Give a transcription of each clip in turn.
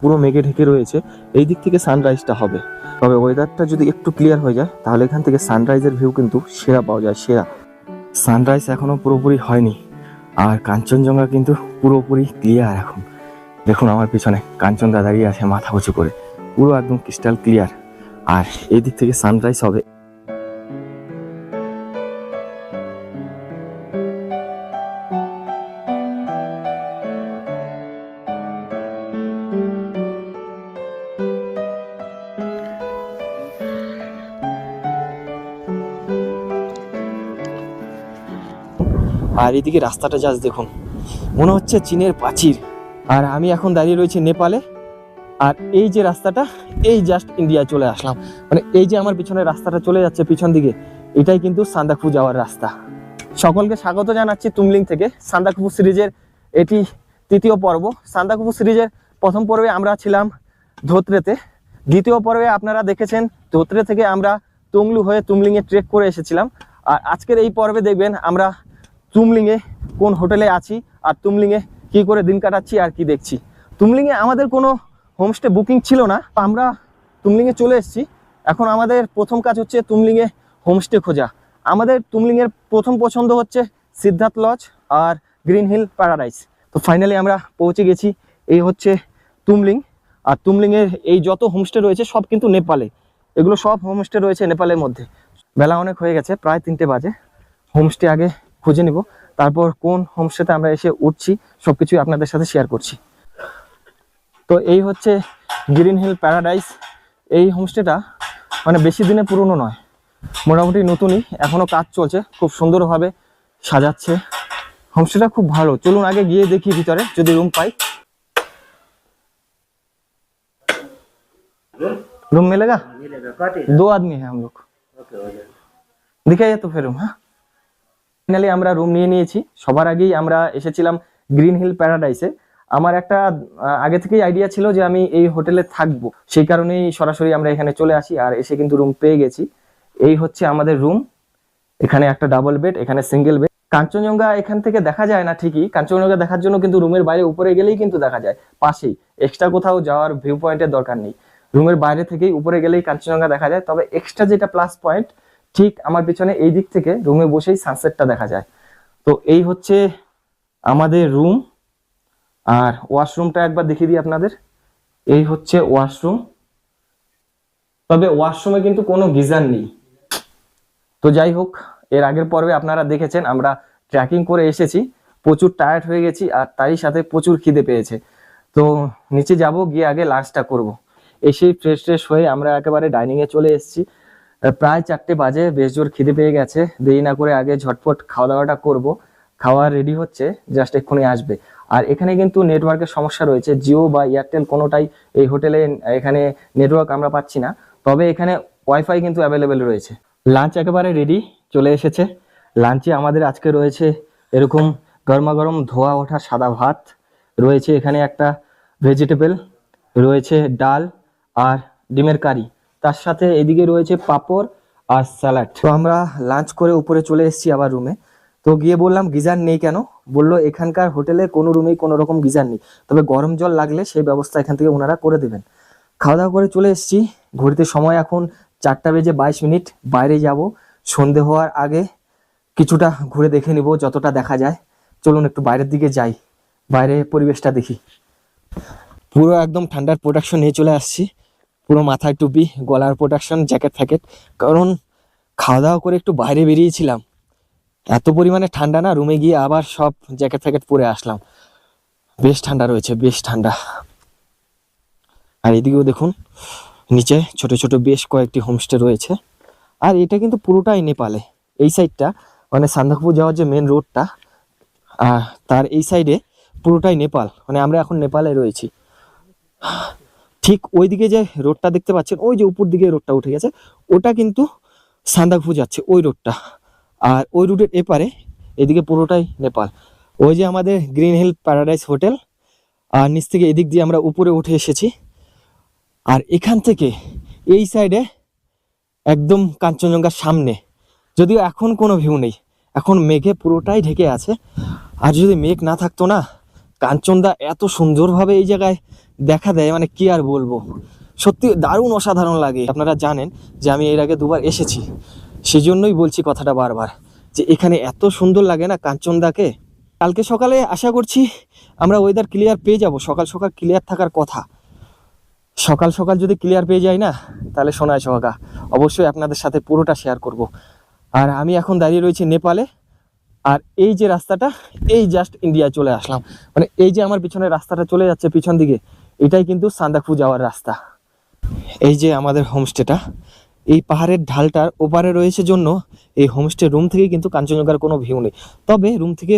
পুরো মেঘে ঢেকে রয়েছে, এই দিক থেকে সানরাইজটা হবে। তবে ওয়েদারটা যদি একটু ক্লিয়ার হয়ে যায়, তাহলে এখান থেকে সানরাইজের ভিউ কিন্তু সেরা পাওয়া যায়, সেরা। সানরাইজ এখনও পুরোপুরি হয়নি, আর কাঞ্চনজঙ্ঘা কিন্তু পুরোপুরি ক্লিয়ার এখন। দেখুন আমার পিছনে, কাঞ্চনদা দাঁড়িয়ে আছে মাথা উঁচু করে, পুরো একদম ক্রিস্টাল ক্লিয়ার আর এই দিক থেকে সানরাইজ হবে। আর এদিকে রাস্তাটা জাস্ট দেখুন। মনে হচ্ছে চীনের প্রাচীর আর আমি এখন দাঁড়িয়ে রয়েছি নেপালে। আর এই যে রাস্তাটা, এই জাস্ট ইন্ডিয়া চলে আসলাম। মানে এই যে আমার পিছনে রাস্তাটা চলে যাচ্ছে পিছন দিকে, এটাই কিন্তু সান্দাকফু যাওয়ার রাস্তা। সকলকে স্বাগত জানাচ্ছি তুমলিং থেকে। সান্দাকফু সিরিজের এটি তৃতীয় পর্ব। সান্দাকফু সিরিজের প্রথম পর্বে আমরা ছিলাম ধোত্রেতে। দ্বিতীয় পর্বে আপনারা দেখেছেন, ধোত্রে থেকে আমরা তুমলু হয়ে তুমলিংয়ে ট্রেক করে এসেছিলাম। আর আজকের এই পর্বে দেখবেন আমরা তুমলিংয়ে কোন হোটেলে আছি আর তুমলিংয়ে কি করে দিন কাটাচ্ছি আর কি দেখছি। তুমলিংয়ে আমাদের কোনো হোমস্টে বুকিং ছিল না আমরা তুমলিংয়ে চলে এসেছি। এখন আমাদের প্রথম কাজ হচ্ছে তুমলিংয়ে হোমস্টে খোঁজা। আমাদের তুমলিংয়ের প্রথম পছন্দ হচ্ছে সিদ্ধার্থ লজ আর গ্রিন হিল প্যারাডাইস তো ফাইনালি আমরা পৌঁছে গেছি, এই হচ্ছে তুমলিং। আর তুমলিংয়ের এই যত হোমস্টে রয়েছে সব কিন্তু নেপালে। এগুলো সব হোমস্টে রয়েছে নেপালের মধ্যে। বেলা অনেক হয়ে গেছে, প্রায় তিনটে বাজে। হোমস্টে আগে খুঁজে নিব তারপর কোন হোমস্টেতে আমরা এসে উঠছি সব কিছুই আপনাদের সাথে শেয়ার করছি তো এই হচ্ছে গ্রিন হিল প্যারাডাইস এই হোমস্টেটা মানে বেশি দিনে পুরনো নয় মোটামুটি নতুনই এখনো কাজ চলছে খুব সুন্দরভাবে সাজাচ্ছে হোমস্টেটা খুব ভালো চলুন আগে গিয়ে দেখি ভিতরে যদি রুম পাই रूम मिलेगा मिलेगा कॉटेज दो आदमी है हम लोग ओके हो जाएगा দিখাইয়ে তো ফেরুম হ্যাঁ ফাইনালি আমরা রুম নিয়ে নিয়েছি। সবার আগেই আমরা এসেছিলাম গ্রিন হিল প্যারাডাইসে আমার একটা আগে থেকেই আইডিয়া ছিল যে আমি এই হোটেলে থাকব। সেই কারণেই সরাসরি আমরা এখানে চলে আসি আর এসে কিন্তু রুম পেয়ে গেছি। এই হচ্ছে আমাদের রুম এখানে একটা ডাবল বেড এখানে সিঙ্গেল বেড কাঞ্চনজঙ্ঘা এখান থেকে দেখা যায় না ঠিকই। কাঞ্চনজঙ্ঘা দেখার জন্য কিন্তু রুমের বাইরে উপরে গেলেই কিন্তু দেখা যায়। পাশেই এক্সট্রা কোথাও যাওয়ার ভিউ পয়েন্টের দরকার নেই। রুমের বাইরে থেকেই উপরে গেলেই কাঞ্চনজঙ্ঘা দেখা যায়। তবে এক্সট্রা যেটা প্লাস পয়েন্ট ঠিক আমার পিছনে এই দিক থেকে রুমে বসেই সানসেটটা দেখা যায়। তো এই হচ্ছে আমাদের রুম আর ওয়াশরুমটা একবার দেখিয়ে দিই আপনাদের। এই হচ্ছে ওয়াশরুম তবে ওয়াশরুমে কিন্তু কোনো গিজার নেই। তো যাই হোক, এর আগের পর্বে আপনারা দেখেছেন, আমরা ট্রেকিং করে এসেছি। প্রচুর টায়ার্ড হয়ে গেছি আর তারই সাথে প্রচুর খিদে পেয়েছে। তো নিচে যাব, গিয়ে আগে লাঞ্চটা করব। এসেই ফ্রেশ ফ্রেশ হয়ে আমরা একেবারে ডাইনিংয়ে চলে এসেছি। প্রায় চারটে বাজে, বেশ জোর খিদে পেয়ে গেছে। দেরি না করে আগে ঝটপট খাওয়া দাওয়াটা করব। খাওয়া রেডি হচ্ছে জাস্ট এক্ষুনি আসবে। আর এখানে কিন্তু নেটওয়ার্কের সমস্যা রয়েছে। জিও বা এয়ারটেল কোনোটাই এই হোটেলে, এখানে নেটওয়ার্ক আমরা পাচ্ছি না। তবে এখানে ওয়াইফাই কিন্তু অ্যাভেলেবেল রয়েছে। লাঞ্চ একেবারে রেডি চলে এসেছে। লাঞ্চে আমাদের আজকে রয়েছে এরকম গরমাগরম ধোয়া ওঠা সাদা ভাত, রয়েছে এখানে একটা ভেজিটেবল রয়েছে ডাল আর ডিমের কারি। তার সাথে এদিকে রয়েছে পাপড় আর স্যালাড। তো আমরা লাঞ্চ করে উপরে চলে এসেছি আবার রুমে তো গিয়ে বললাম, গিজার নেই কেন? বলল, এখানকার হোটেলে কোনো রুমেই কোনো রকম গিজার নেই। তবে গরম জল লাগলে সেই ব্যবস্থা এখান থেকে ওনারা করে দেবেন। খাওয়া দাওয়া করে চলে এসেছি। ঘড়িতে সময় এখন চারটা বেজে বাইশ মিনিট। বাইরে যাব। সন্ধে হওয়ার আগে কিছুটা ঘুরে দেখে নিব, যতটা দেখা যায়। চলুন একটু বাইরের দিকে যাই। বাইরে পরিবেশটা দেখি। পুরো একদম ঠান্ডার প্রোডাকশন নিয়ে চলে আসছি। পুরো মাথায় টুপি, গলার প্রোটেকশন জ্যাকেট ফ্যাকেট কারণ খাওয়া দাওয়া করে একটু বাইরে বেরিয়েছিলাম। এত পরিমাণে ঠান্ডা না রুমে গিয়ে আবার সব জ্যাকেট ফ্যাকেট পরে আসলাম। বেশ ঠান্ডা রয়েছে, বেশ ঠান্ডা। আর এদিকেও দেখুন, নিচে ছোট ছোট বেশ কয়েকটি হোমস্টে রয়েছে। আর এটা কিন্তু পুরোটাই নেপালে। এই সাইডটা মানে সান্দাকপুর যাওয়ার যে মেন রোডটা তার এই সাইডে পুরোটাই নেপাল। মানে আমরা এখন নেপালে রয়েছি। ঠিক ওই দিকে যে রোডটা দেখতে পাচ্ছেন, ওই যে উপর দিকে রোডটা উঠে গেছে, ওটা কিন্তু সান্দাকফু যাচ্ছে, ওই রোডটা। আর ওই রুটের এপারে, এদিকে পুরোটাই নেপাল। ওই যে আমাদের গ্রিন হিল প্যারাডাইস হোটেল, আর নিচ থেকে এদিক দিয়ে আমরা উপরে উঠে এসেছি। আর এখান থেকে এই সাইডে একদম কাঞ্চনজঙ্ঘার সামনে, যদিও এখন কোনো ভিউ নেই, এখন মেঘে পুরোটাই ঢেকে আছে। আর যদি মেঘ না থাকতো না কাঞ্চনদা এত সুন্দরভাবে এই জায়গায় দেখা দেয় মানে কি আর বলব? সত্যি দারুণ অসাধারণ লাগে। আপনারা জানেন যে আমি এর আগে দুবার এসেছি সেই জন্যই বলছি কথাটা বারবার, যে এখানে এত সুন্দর লাগে না কাঞ্চনদাকে? কালকে সকালে আশা করছি আমরা ওয়েদার ক্লিয়ার পেয়ে যাব, সকাল সকাল ক্লিয়ার থাকার কথা। সকাল সকাল যদি ক্লিয়ার পেয়ে যাই না, তাহলে সোনায় সোহাগা, অবশ্যই আপনাদের সাথে পুরোটা শেয়ার করব। আর আমি এখন দাঁড়িয়ে রয়েছি নেপালে, আর এই যে রাস্তাটা, এই জাস্ট ইন্ডিয়া চলে আসলাম। মানে এই যে আমার পিছনে রাস্তাটা চলে যাচ্ছে পিছন দিকে এটাই কিন্তু সান্দাকফু যাওয়ার রাস্তা। এই যে আমাদের হোমস্টেটা, এই পাহাড়ের ঢালটার ওপারে রয়েছে জন্য এই হোমস্টে রুম থেকে কিন্তু কাঞ্চনজঙ্ঘার কোনো ভিউ নেই। তবে রুম থেকে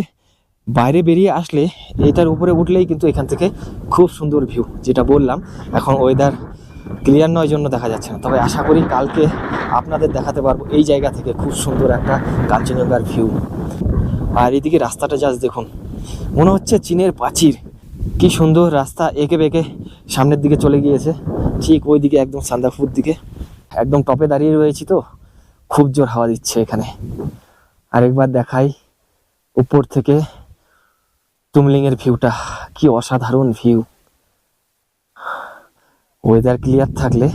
বাইরে বেরিয়ে আসলে এটার উপরে উঠলেই কিন্তু এখান থেকে খুব সুন্দর ভিউ, যেটা বললাম, এখন ওয়েদার ক্লিয়ার নয় জন্য দেখা যাচ্ছে না। তবে আশা করি কালকে আপনাদের দেখাতে পারব এই জায়গা থেকে খুব সুন্দর একটা কাঞ্চনজঙ্ঘার ভিউ। আর এদিকে রাস্তাটা জাস্ট দেখুন, মনে হচ্ছে চীনের প্রাচীর কি সুন্দর রাস্তা, এঁকে বেঁকে সামনের দিকে চলে গিয়েছে। ঠিক ওই দিকে একদম সান্দাফুর দিকে। একদম টপে দাঁড়িয়ে রয়েছি তো। খুব জোর হাওয়া দিচ্ছে এখানে। আরেকবার দেখাই উপর থেকে তুমলিং এর ভিউটা। কি অসাধারণ ভিউ। ওয়েদার ক্লিয়ার থাকলে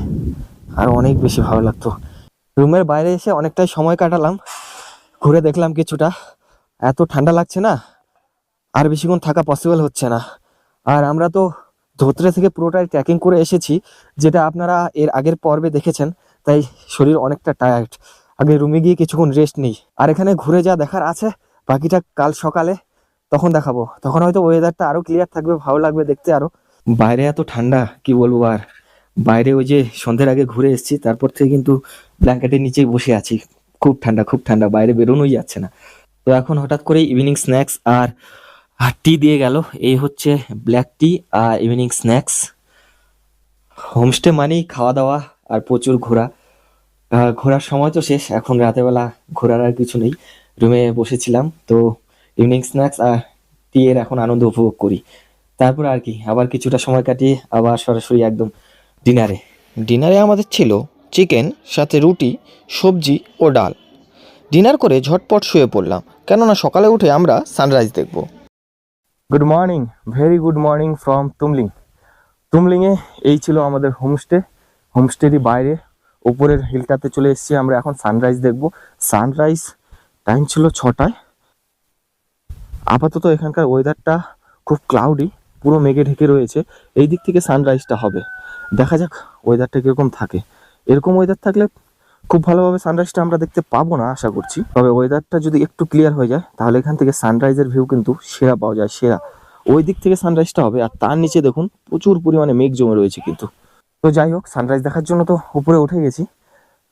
আর অনেক বেশি ভালো লাগতো। রুমের বাইরে এসে অনেকটাই সময় কাটালাম। ঘুরে দেখলাম কিছুটা। এত ঠান্ডা লাগছে না। আর বেশিক্ষণ থাকা পসিবল হচ্ছে না। আর আমরা তো ধোত্রে থেকে পুরোটাই ট্রেকিং করে এসেছি, যেটা আপনারা এর আগের পর্বে দেখেছেন, তাই শরীর অনেকটা টায়ার্ড আগে রুমে গিয়ে কিছুক্ষণ রেস্ট নিই। আর এখানে ঘুরে যা দেখার আছে, বাকিটা কাল সকালে তখন দেখাবো। তখন হয়তো ওয়েদারটা আরও ক্লিয়ার থাকবে, ভালো লাগবে দেখতে আরও বাইরে এত ঠান্ডা, কি বলব আর? বাইরে ওই যে সন্ধ্যের আগে ঘুরে এসেছি, তারপর থেকে কিন্তু ব্ল্যাঙ্কেটের নিচেই বসে আছি। খুব ঠান্ডা খুব ঠান্ডা, বাইরে বেরোনোই যাচ্ছে না। তো এখন হঠাৎ করে ইভিনিং স্ন্যাক্স আর আর টি দিয়ে গেল। এই হচ্ছে ব্ল্যাক টি আর ইভিনিং স্ন্যাক্স হোমস্টে মানেই খাওয়া দাওয়া আর প্রচুর ঘোরা। ঘোরার সময় তো শেষ, এখন রাতেবেলা ঘোরার আর কিছু নেই। রুমে বসেছিলাম, তো ইভিনিং স্ন্যাক্স আর টি এর এখন আনন্দ উপভোগ করি। তারপর আর কি, আবার কিছুটা সময় কাটিয়ে আবার সরাসরি একদম ডিনারে। ডিনারে আমাদের ছিল চিকেন, সাথে রুটি, সবজি ও ডাল। ডিনার করে ঝটপট শুয়ে পড়লাম, কেননা সকালে উঠে আমরা সানরাইজ দেখব। Good morning very good morning from Tumling তুমলিংয়ে এই ছিল আমাদের হোমস্টে হোমস্টেরই বাইরে, উপরের হিলটাতে চলে এসেছি, আমরা এখন সানরাইজ দেখব। সানরাইজ টাইম ছিল ছটায়। আপাতত এখানকার ওয়েদারটা খুব ক্লাউডি পুরো মেঘে ঢেকে রয়েছে। এই দিক থেকে সানরাইজটা হবে। দেখা যাক ওয়েদারটা কীরকম থাকে। এরকম ওয়েদার থাকলে খুব ভালোভাবে সানরাইজটা আমরা দেখতে পাবো না, আশা করছি। তবে ওয়েদারটা যদি একটু ক্লিয়ার হয়ে যায়, তাহলে এখান থেকে সানরাইজের ভিউ কিন্তু সেরা পাওয়া যায়, সেরা। ওই দিক থেকে সানরাইজটা হবে, আর তার নিচে দেখুন, প্রচুর পরিমাণে মেঘ জমে রয়েছে কিন্তু। তো যাই হোক সানরাইজ দেখার জন্য তো উপরে উঠে গেছি।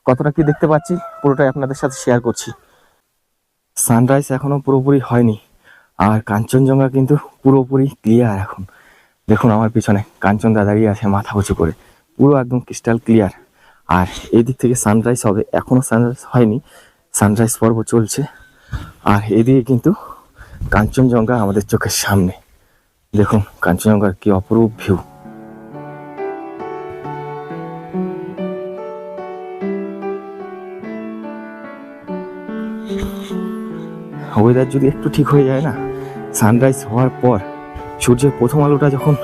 কতটা কি দেখতে পাচ্ছি, পুরোটাই আপনাদের সাথে শেয়ার করছি। সানরাইজ এখনও পুরোপুরি হয়নি, আর কাঞ্চনজঙ্ঘা কিন্তু পুরোপুরি ক্লিয়ার এখন। দেখুন আমার পিছনে, কাঞ্চনদা দাঁড়িয়ে আছে মাথা উঁচু করে। পুরো একদম ক্রিস্টাল ক্লিয়ার আর এই দিক থেকে সানরাইজ হবে। এখনও সানরাইজ হয়নি। সানরাইজ পর্ব চলছে। আর এদিকে কিন্তু কাঞ্চনজঙ্ঘা আমাদের চোখের সামনে। দেখুন কাঞ্চনজঙ্ঘার কি অপরূপ ভিউ ওয়েদার যদি একটু ঠিক হয়ে যায় না সানরাইজ হওয়ার পর সূর্যের প্রথম আলোটা যখন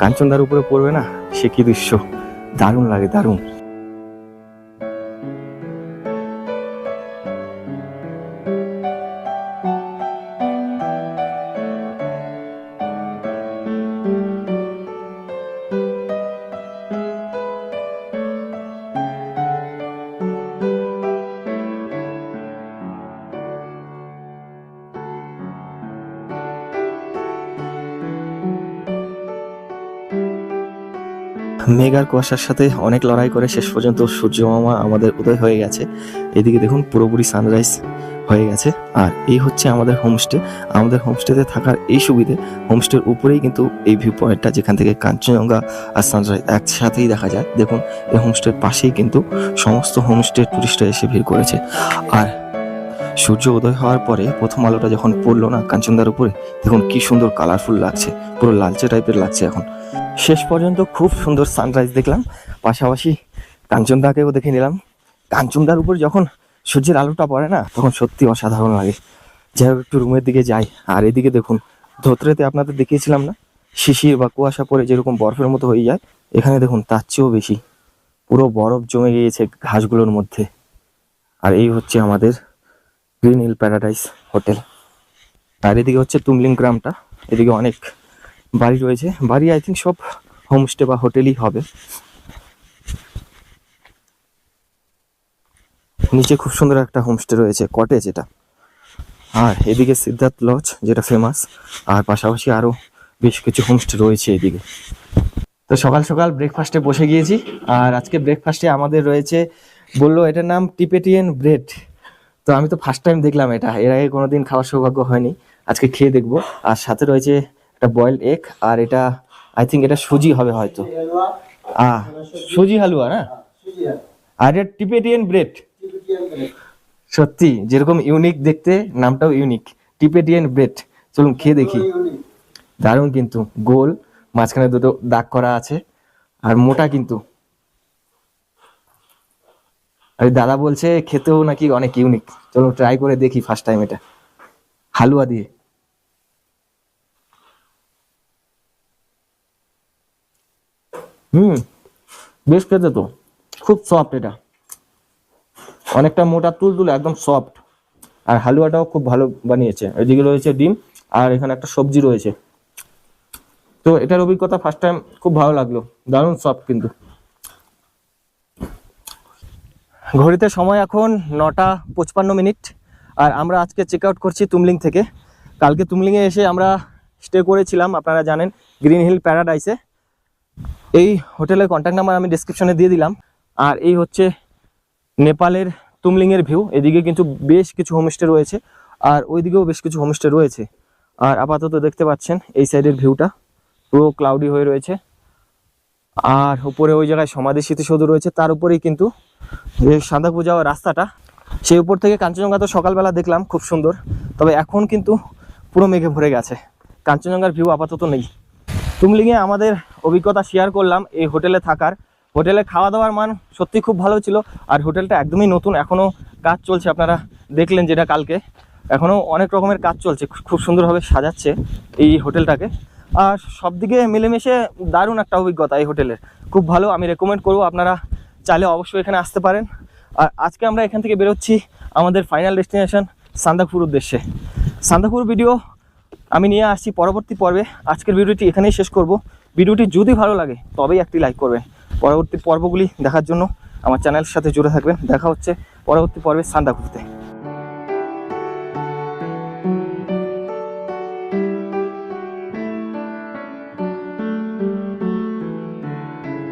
কাঞ্চনদার উপরে পড়বে না, সে কি দৃশ্য? দারুণ লাগে, দারুণ। মেঘার কুয়াশার সাথে অনেক লড়াই করে শেষ পর্যন্ত সূর্য মামা আমাদের উদয় হয়ে গেছে। এদিকে দেখুন পুরোপুরি সানরাইজ হয়ে গেছে। আর এই হচ্ছে আমাদের হোমস্টে আমাদের হোমস্টেতে থাকার এই সুবিধে হোমস্টের উপরেই কিন্তু এই ভিউ পয়েন্টটা যেখান থেকে কাঞ্চনজঙ্ঘা আর সানরাইজ একসাথেই দেখা যায়। দেখুন, এই হোমস্টের পাশেই কিন্তু সমস্ত হোমস্টে টুরিস্টরা এসে ভিড় করেছে। আর সূর্য উদয় হওয়ার পরে প্রথম আলোটা যখন পড়ল না কাঞ্চনদার উপরে, দেখুন কি সুন্দর কালারফুল লাগছে, পুরো লালচে টাইপের লাগছে এখন। শেষ পর্যন্ত খুব সুন্দর সানরাইজ দেখলাম, পাশাপাশি কাঞ্চনদাকেও দেখে নিলাম। কাঞ্চনদার উপর যখন সূর্যের আলোটা পড়ে না, তখন সত্যি অসাধারণ লাগে। যাই হোক, একটু রুমের দিকে যাই। আর এদিকে দেখুন, ধোত্রেতে আপনাদের দেখিয়েছিলাম না, শিশির বা কুয়াশা পড়ে যেরকম বরফের মতো হয়ে যায়, এখানে দেখুন তার চেয়েও বেশি। পুরো বরফ জমে গিয়েছে ঘাসগুলোর মধ্যে। আর এই হচ্ছে আমাদের গ্রিন হিল প্যারাডাইস হোটেল আর এদিকে হচ্ছে তুমলিং গ্রামটা। এদিকে অনেক বাড়ি রয়েছে। বাড়ি আই থিঙ্ক সব হোমস্টে বা হোটেলই হবে। নিচে খুব সুন্দর একটা হোমস্টে রয়েছে কটেজ এটা। আর এদিকে সিদ্ধার্থ লজ যেটা ফেমাস আর পাশাপাশি আরও বেশ কিছু হোমস্টে রয়েছে এদিকে। তো সকাল সকাল ব্রেকফাস্টে বসে গিয়েছি। আর আজকে ব্রেকফাস্টে আমাদের রয়েছে, বলল এটার নাম টিপেটিয়ান ব্রেড। তো আমি তো ফার্স্ট টাইম দেখলাম এটা। এর আগে কোনোদিন খাওয়ার সৌভাগ্য হয়নি। আজকে খেয়ে দেখব। আর সাথে রয়েছে একটা বয়েল এগ আর এটা আই থিঙ্ক এটা সুজি হবে হয়তো। আহ, সুজি হালুয়া না? আর এটা টিপেটিয়ান ব্রেড সত্যি, যেরকম ইউনিক দেখতে, নামটাও ইউনিক টিপেটিয়ান ব্রেড চলুন খেয়ে দেখি। দারুণ কিন্তু। গোল। মাঝখানে দুটো দাগ করা আছে। আর মোটা কিন্তু। আর দাদা বলছে খেতেও নাকি অনেক ইউনিক চলো ট্রাই করে দেখি ফার্স্ট টাইম এটা। হালুয়া দিয়ে। হুম, বেশ খেতে তো। খুব সফট এটা। অনেকটা মোটা তুল তুলে একদম সফট আর হালুয়াটাও খুব ভালো বানিয়েছে। এদিকে রয়েছে ডিম, আর এখানে একটা সবজি রয়েছে। তো এটার অভিজ্ঞতা ফার্স্ট টাইম খুব ভালো লাগল। দারুণ সফট কিন্তু। ঘড়িতে সময় এখন নটা পঁচপান্ন মিনিট। আর আমরা আজকে চেক আউট করছি তুমলিং থেকে। কালকে তুমলিংয়ে এসে আমরা স্টে করেছিলাম, আপনারা জানেন গ্রিন হিল প্যারাডাইসে এই হোটেলের কন্ট্যাক্ট নাম্বার আমি ডিসক্রিপশনে দিয়ে দিলাম। আর এই হচ্ছে নেপালের তুমলিংয়ের ভিউ এদিকে কিন্তু বেশ কিছু হোমস্টে রয়েছে, আর ওইদিকেও বেশ কিছু হোমস্টে রয়েছে। আর আপাতত দেখতে পাচ্ছেন এই সাইডের ভিউটা পুরো ক্লাউডি হয়ে রয়েছে। আর উপরে ওই জায়গায় সমাধি স্মৃতিসৌধ রয়েছে, তার উপরেই কিন্তু যে সাদা পূজা রাস্তাটা, সেই উপর থেকে কাঞ্চনজঙ্ঘা তো সকালবেলা দেখলাম, খুব সুন্দর। তবে এখন কিন্তু পুরো মেঘে ভরে গেছে। কাঞ্চনজঙ্ঘার ভিউ আপাতত নেই। তুমলিংয়ে আমাদের অভিজ্ঞতা শেয়ার করলাম, এই হোটেলে থাকার। হোটেলে খাওয়া দাওয়ার মান সত্যি খুব ভালো ছিল, আর হোটেলটা একদমই নতুন এখনও কাজ চলছে, আপনারা দেখলেন যেটা কালকে। এখনও অনেক রকমের কাজ চলছে, খুব সুন্দরভাবে সাজাচ্ছে এই হোটেলটাকে। আর সব দিকে মিলেমিশে দারুণ একটা অভিজ্ঞতা এই হোটেলের খুব ভালো, আমি রেকমেন্ড করব, আপনারা চাইলে অবশ্যই এখানে আসতে পারেন। আর আজকে আমরা এখান থেকে বেরোচ্ছি আমাদের ফাইনাল ডেস্টিনেশন সান্দাকপুর উদ্দেশ্যে। সান্দাকপুর ভিডিও আমি নিয়ে আসছি পরবর্তী পর্বে। আজকের ভিডিওটি এখানেই শেষ করব। ভিডিওটি যদি ভালো লাগে, তবেই একটি লাইক করবেন পরবর্তী পর্বগুলি দেখার জন্য আমার চ্যানেলের সাথে জুড়ে থাকবেন। দেখা হচ্ছে পরবর্তী পর্বে সান্দাকপুরতে